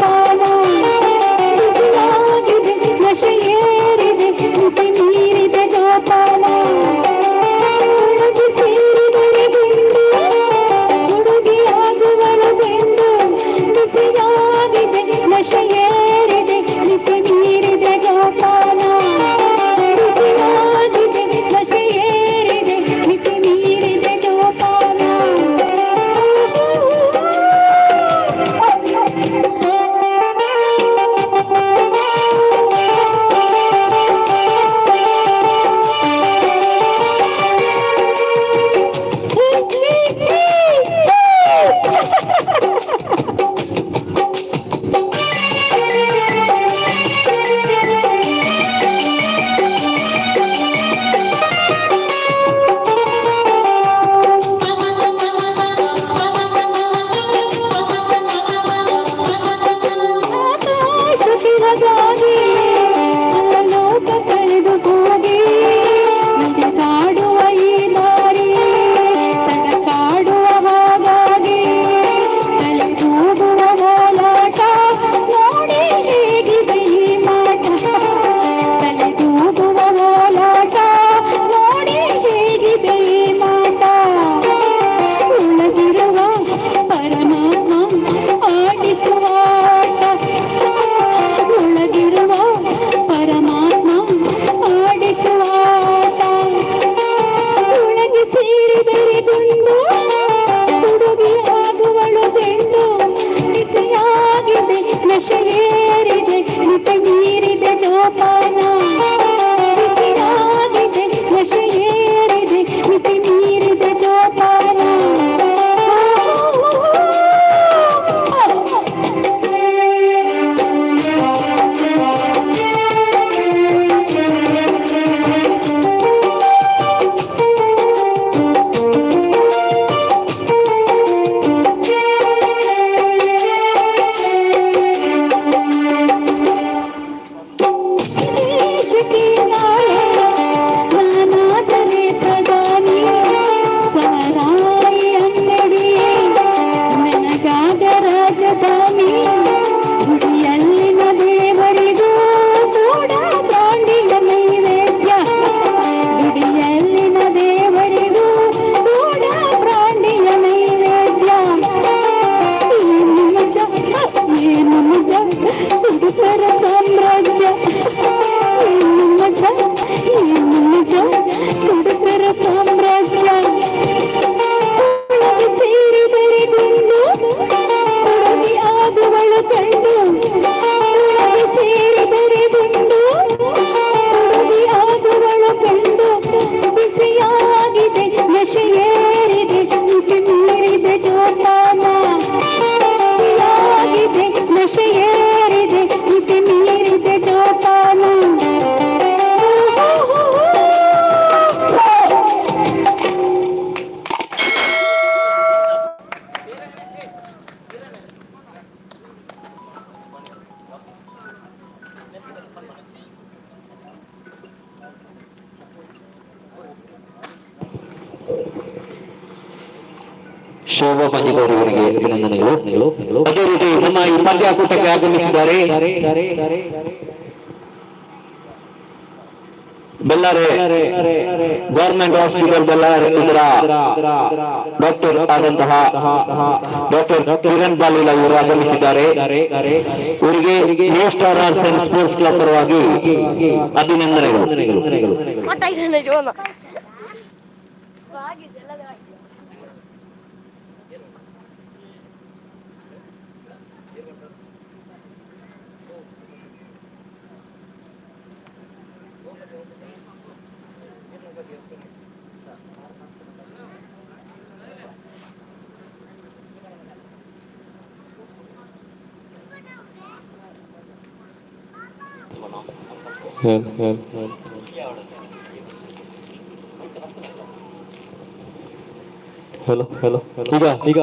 পানা ಶೋಭಾ ಪಂಜಿಗೌರಿ ಅವರಿಗೆ ಅಭಿನಂದನೆಗಳು. ಅದೇ ರೀತಿ ನಮ್ಮ ಈ ಪಂದ್ಯಾಕೂಟಕ್ಕೆ ಆಗಮಿಸಿದ್ದಾರೆ. ಬೆಲ್ಲಾರೆ ಗವರ್ಮೆಂಟ್ ಹಾಸ್ಪಿಟಲ್ ಇದರ ಡಾಕ್ಟರ್ ಆದಂತಹ ಡಾಕ್ಟರ್ ಕಿರಣ್ ಬಾಲಿಲ ಇವರು ಆಗಮಿಸಿದ್ದಾರೆ. ಇವರಿಗೆ new star arts and sports club ಪರವಾಗಿ ಅಭಿನಂದನೆಗಳು. 嗯嗯嗯。hello hello hello。三个，三个。